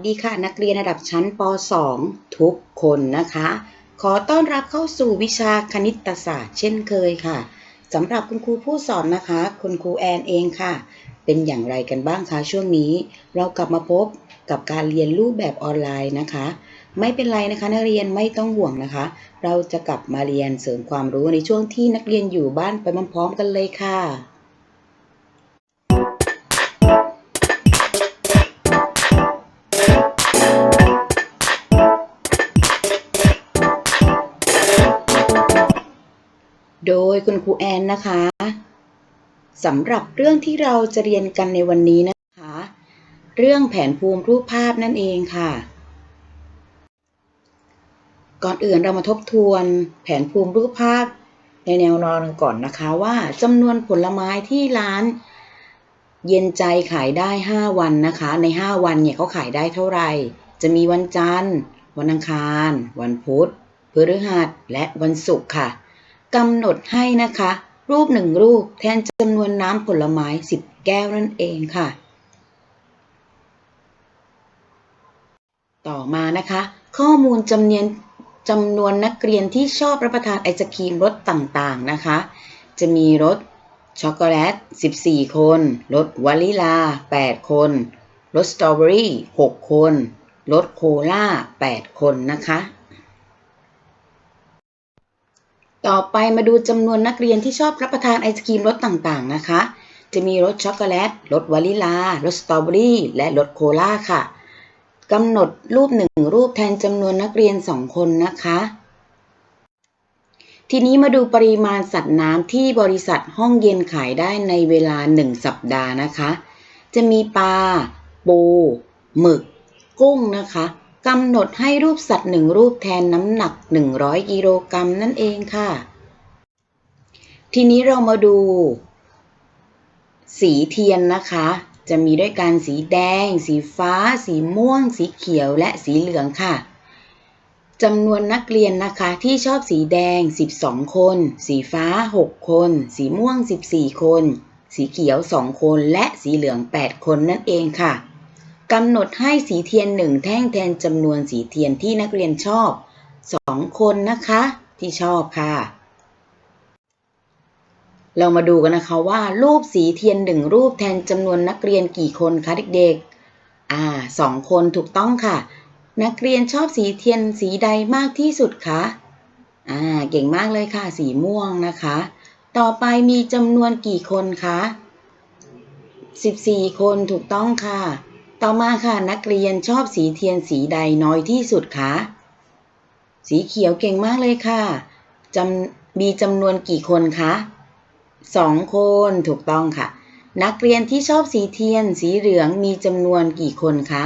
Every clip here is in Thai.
สวัสดีค่ะนักเรียนระดับชั้นป .2 ทุกคนนะคะ ขอต้อนรับเข้าสู่วิชาคณิตศาสตร์เช่นเคยค่ะสำหรับคุณครูผู้สอนนะคะ คุณครูแอนเองค่ะ เป็นอย่างไรกันบ้างคะช่วงนี้ เรากลับมาพบกับการเรียนรูปแบบออนไลน์นะคะ ไม่เป็นไรนะคะ นักเรียนไม่ต้องห่วงนะคะ เราจะกลับมาเรียนเสริมความรู้ในช่วงที่นักเรียนอยู่บ้านไปพร้อมๆกันเลยค่ะ โดยคุณครูแอนนะคะสำหรับเรื่องที่เราจะเรียนกันในวันนี้นะคะ เรื่องแผนภูมิรูปภาพนั่นเองค่ะ ก่อนอื่นเรามาทบทวนแผนภูมิรูปภาพในแนวนอนก่อนนะคะว่าจำนวนผลไม้ที่ร้านเย็นใจขายได้ 5 วันนะคะ ใน 5 วันเนี่ยเขาขายได้เท่าไหร่ จะมีวันจันทร์ วันอังคาร วันพุธพฤหัสและวันศุกร์ค่ะ กำหนดให้นะคะ รูปหนึ่งรูปแทนจำนวนน้ำผลไม้ 10 แก้วนั่นเองค่ะ ต่อมานะคะ ข้อมูลจำเนียนจำนวนนักเรียนที่ชอบรับประทานไอศครีมรสต่างๆนะคะ จะมีรสช็อกโกแลต 14 คน รสวานิลา 8 คน รสสตรอเบอรี่ 6 คน รสโคลา 8 คนนะคะ ต่อไปมาดูจำนวนนักเรียนที่ชอบรับประทานไอศกรีมรสต่างๆนะคะ จะมีรสช็อกโกแลต รสวานิลา รสสตรอเบอรี่ และรสโคลาค่ะ กำหนดรูปหนึ่งรูปแทนจำนวนนักเรียน 2 คนนะคะ ทีนี้มาดูปริมาณสัตว์น้ำที่บริษัทห้องเย็นขายได้ในเวลา 1 สัปดาห์นะคะ จะมีปลา ปู หมึก กุ้งนะคะ กำหนดให้รูปสัตว์หนึ่งรูปแทนน้ำหนัก 100 กิโลกรัมนั่นเองค่ะ ทีนี้เรามาดู สีเทียนนะคะ จะมีด้วยกันสีแดง สีฟ้า สีม่วง สีเขียวและสีเหลืองค่ะจำนวนนักเรียนนะคะที่ชอบสีแดง 12 คน สีฟ้า 6 คน สีม่วง 14 คน สีเขียว 2 คน และสีเหลือง 8 คนนั่นเองค่ะ กำหนดให้สีเทียนหนึ่งแท่งแทนจำนวนสีเทียนที่นักเรียนชอบ2คนนะคะ ที่ชอบค่ะ เรามาดูกันนะคะว่า รูปสีเทียนหนึ่งรูปแทนจำนวนนักเรียนกี่คนคะเด็กๆ อ่าสองคนถูกต้องค่ะ นักเรียนชอบสีเทียนสีใดมากที่สุดคะอ่าเก่งมากเลยค่ะ สีม่วงนะคะ ต่อไปมีจำนวนกี่คนคะ14 คนถูกต้องค่ะ ต่อมาค่ะนักเรียนชอบสีเทียนสีใดน้อยที่สุดคะสีเขียวเก่งมากเลยค่ะจำมีจำนวนกี่คนคะสองคนถูกต้องค่ะ นักเรียนที่ชอบสีเทียนสีเหลืองมีจำนวนกี่คนคะ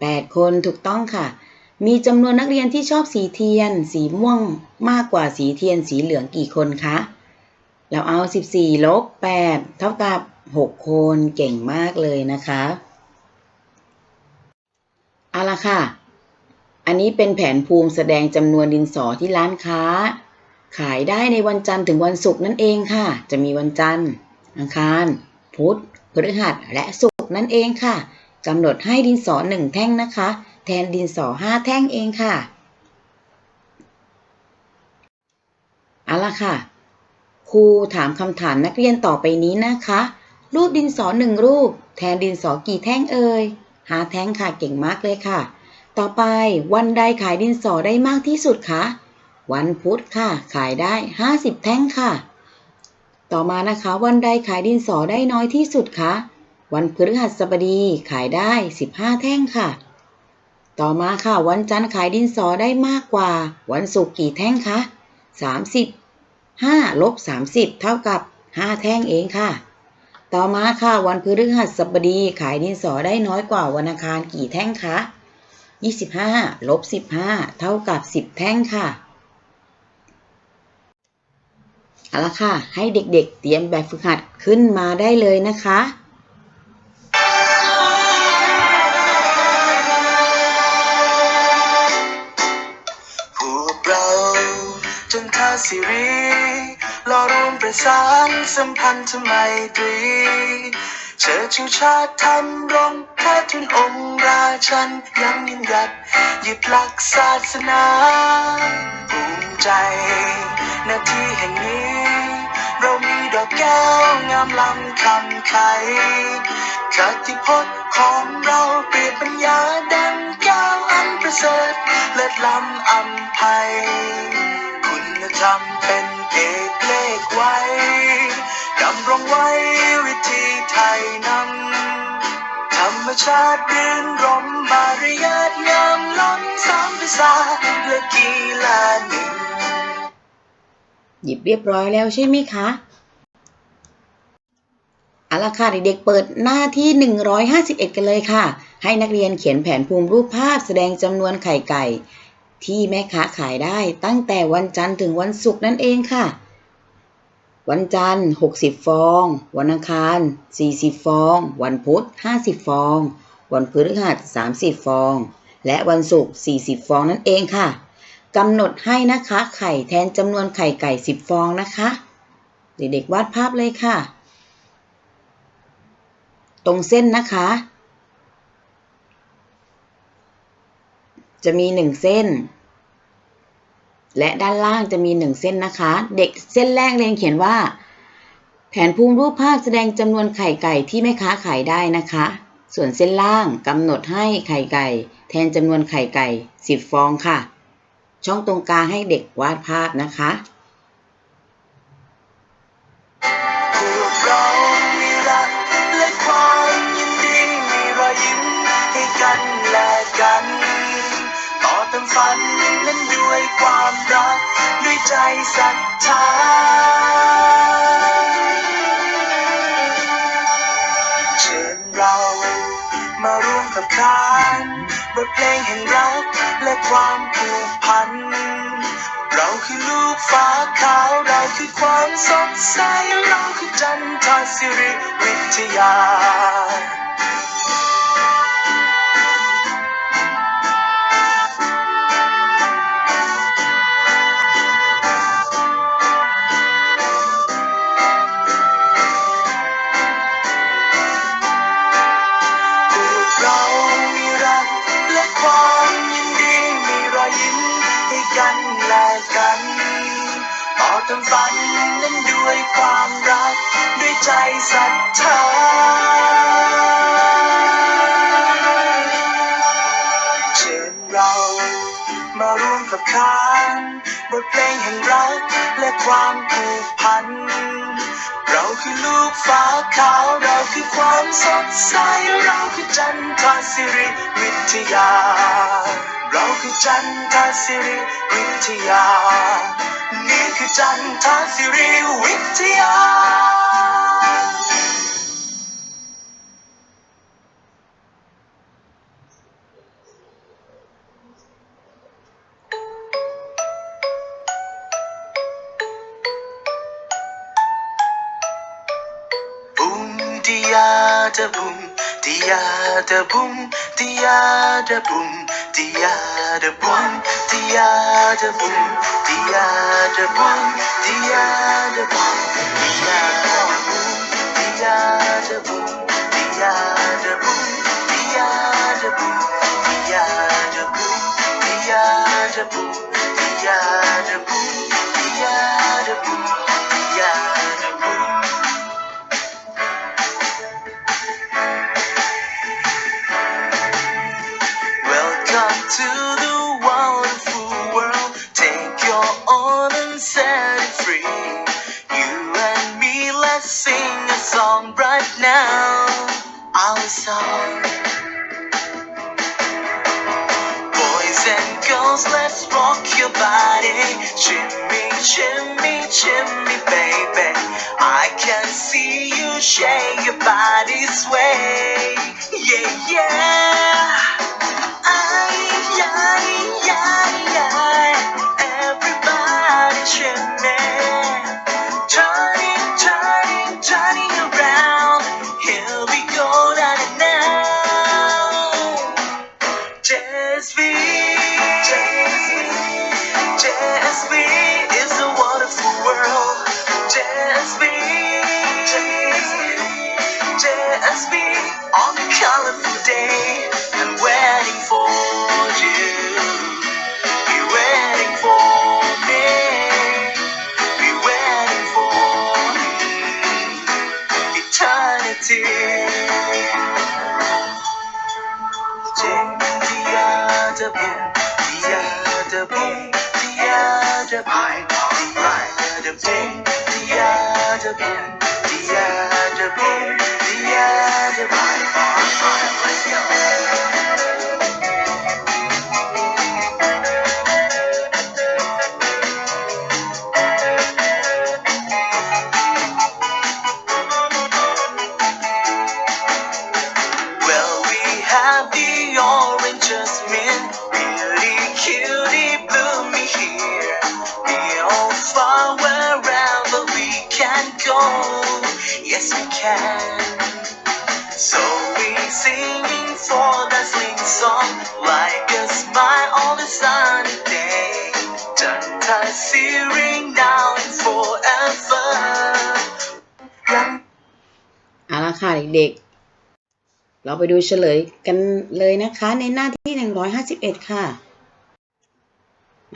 แปดคนถูกต้องค่ะ มีจำนวนนักเรียนที่ชอบสีเทียน สีม่วงมากกว่าสีเทียนสีเหลืองกี่คนคะ เราเอา 14 ลบ 8 เท่ากับ 6คนเก่งมากเลยนะคะเอาละค่ะ อันนี้เป็นแผนภูมิแสดงจำนวนดินสอที่ร้านค้า ขายได้ในวันจันทร์ถึงวันศุกร์นั่นเองค่ะ จะมีวันจันทร์ อังคาร พุธพฤหัสและศุกร์นั่นเองค่ะกำหนดให้ดินสอหนึ่งแท่งนะคะ แทนดินสอห้าแท่งเองค่ะเอาละค่ะ ครูถามคำถามนักเรียนต่อไปนี้นะคะ รูปดินสอหนึ่งรูป แทนดินสอกี่แท่งเอ่ย หาแท่งค่ะเก่งมากเลยค่ะ ต่อไปวันใดขายดินสอได้มากที่สุดคะ วันพุธค่ะ ขายได้ 50 แท่งค่ะ ต่อมานะคะ วันใดขายดินสอได้น้อยที่สุดคะ วันพฤหัสบดีขายได้ 15 แท่งค่ะ ต่อมาค่ะ วันจันทร์ขายดินสอได้มากกว่า วันศุกร์กี่แท่งคะ30 5ลบ30 เท่ากับ 5 แท่งเองค่ะ ต่อมาค่ะวันพฤหัสบดีขายดินสอได้น้อยกว่าวันอังคารกี่แท่งคะ25ลบ15 เท่ากับ 10 แท่งค่ะเอาละค่ะ ให้เด็กๆ เตรียมแบบฝึกหัดขึ้นมาได้เลยนะคะพวกเราจนทาสิรี เรารวมประสานสัมพันธ์ทำไมตรีเชิดชูชาติทำรงแท้ทุนองค์ราชันยังยืนหยัดยึดหลักศาสนาภูมิใจหน้าที่แห่งนี้ เรามีดอกแก้วงามล้ำคำไขคติพจน์ของเราเปรียบปัญญาดังแก้วอันประเสริฐเลิศล้ำอัมภัย คุณธรรมเป็นเอกเลขไว้ดำรงไว้วิธีไทยนำธรรมชาติรื่นรมมารยาทงามล้นสามภาษาและกีฬาหนึ่งหยิบเรียบร้อยแล้วใช่ไหมคะเอาละค่ะเด็กๆเปิดหน้าที่ 151 กันเลยค่ะ ให้นักเรียนเขียนแผนภูมิรูปภาพแสดงจำนวนไข่ไก่ ที่แม่ค้าขายได้ตั้งแต่วันจันทร์ถึงวันศุกร์นั่นเองค่ะ วันจันทร์ 60 ฟอง วันอังคาร 40 ฟอง วันพุธ 50 ฟอง วันพฤหัส 30 ฟอง และวันศุกร์ 40 ฟองนั่นเองค่ะกำหนดให้นะคะไข่แทนจำนวนไข่ไก่ 10 ฟองนะคะ เด็กๆวาดภาพเลยค่ะ ตรงเส้นนะคะ จะมี 1 เส้น และด้านล่างจะมี 1 เส้นนะคะ เด็กเส้นแรกเรียนเขียนว่า แผนภูมิรูปภาพแสดงจำนวนไข่ไก่ที่แม่ค้าขายได้นะคะ ส่วนเส้นล่างกำหนดให้ไข่ไก่ แทนจำนวนไข่ไก่ 10 ฟองค่ะ ช่องตรงกลางให้เด็กวาดภาพนะคะกันและกัน ต่อเติมฝันนั้นด้วยความรัก ด้วยใจศรัทธาเชิญเรามาร่วมกับขานบทเพลงแห่งรักและความผูกพัน เราคือลูกฟ้าขาวเราคือความสดใสเราคือจันทรสิริวิทยา เรา มาร่วมกับขานบทเพลงแห่งรักและความผูกพัน เราคือลูกฟ้าขาวเราคือความสดใส เราคือจันทรสิริวิทยา เราคือจันทรสิริวิทยา นี่คือจันทรสิริวิทยา da boom dia da boom dia da boom dia da boom dia da boom dia da boom dia da boom dia da boom dia da boom dia da boom dia da boom dia da boom dia da boom dia da boom Our song. Boys and girls, let's rock your body. Shimmy, shimmy, shimmy, baby. I can see you shake your body sway. Yeah, yeah. Ay, ay, ay, ay. eternity. Jing, The other dia debu, dia debu. the other debu, dia debu, dia the other debu. I, I, debu. Can. So we singing for that sing song like a smile on a sunny day. Janta searing now and forever. Young เอาละค่ะเด็กๆ เราไปดูเฉลยกันเลยนะคะในหน้าที่ 151 ค่ะ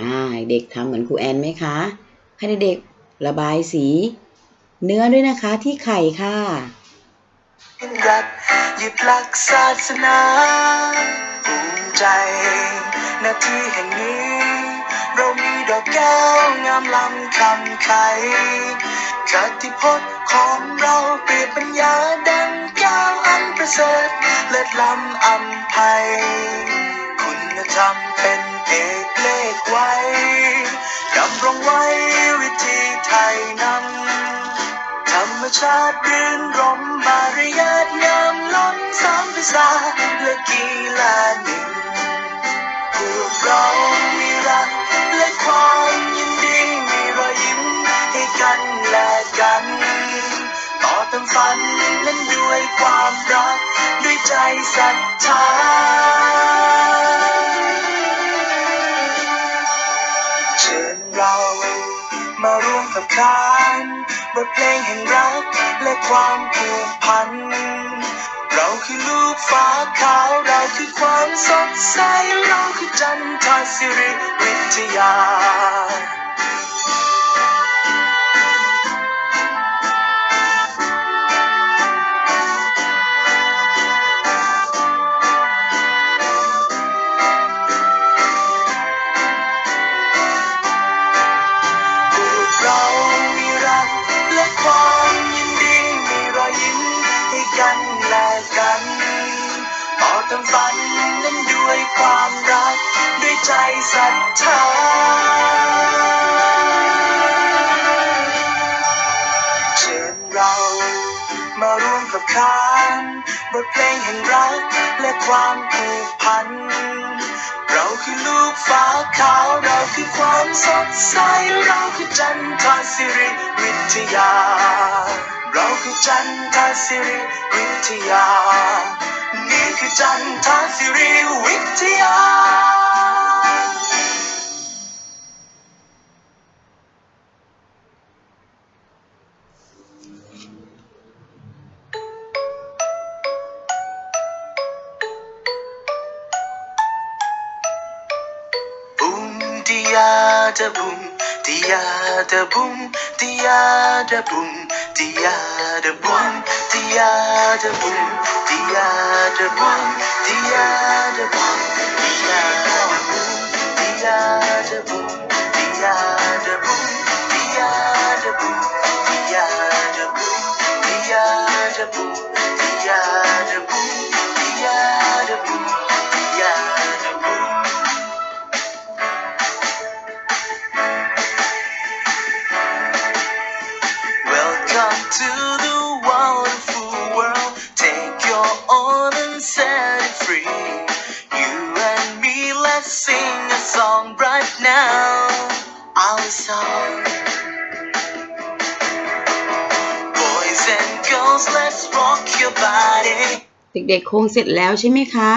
อ่าเด็กทำเหมือนครูแอนไหมคะ ให้เด็กๆระบายสี เนื้อด้วยนะคะที่ไข่ค่ะรักยึดหลักศาสนาภูมิใจหน้าที่แห่งนี้ เรามีดอกแก้วงามล้ำคำไขคติพจน์ของเราเปรียบปัญญาดังแก้วอันประเสริฐเลิศล้ำอำไพคุณธรรมเป็นเอกเลขไว้ดำรงไว้วิธีไทยนำธ รรมชาติรื่นรมมารยาทงามล้นสามภาษาและกีฬาหนึ่งพวกเรามีรักและความยินดีมีรอยยิ้มให้กันและกัน ต่อเติมฝันนั้นด้วยความรักด้วยใจศรัทธาเชิญเรามาร่วมกับขาน บทเพลงแห่งรักและความผูกพัน เราคือลูกฟ้าขาวเราคือความสดใส เราคือจันทาสิริวิทยา ศรัทธาเชิญเรามาร่วมกับขานบทเพลงแห่งรักและความผูกพัน เราคือลูกฟ้าขาวเราคือความสดใส เราคือจันทาสิริวิทยา เราคือจันทาสิริวิทยา นี่คือจันทาสิริวิทยา tiada bung, tiada bung, tiada bung, tiada bung, tiada bung, tiada bung, tiada bung, tiada bung, tiada bung, tiada bung, tiada bung, tiada bung, tiada bung, tiada bung. เด็กๆคงเสร็จแล้วใช่ไหมคะ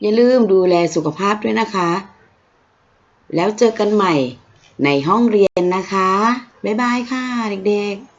อย่าลืมดูแลสุขภาพด้วยนะคะ แล้วเจอกันใหม่ในห้องเรียนนะคะ บ๊ายบายค่ะเด็กๆ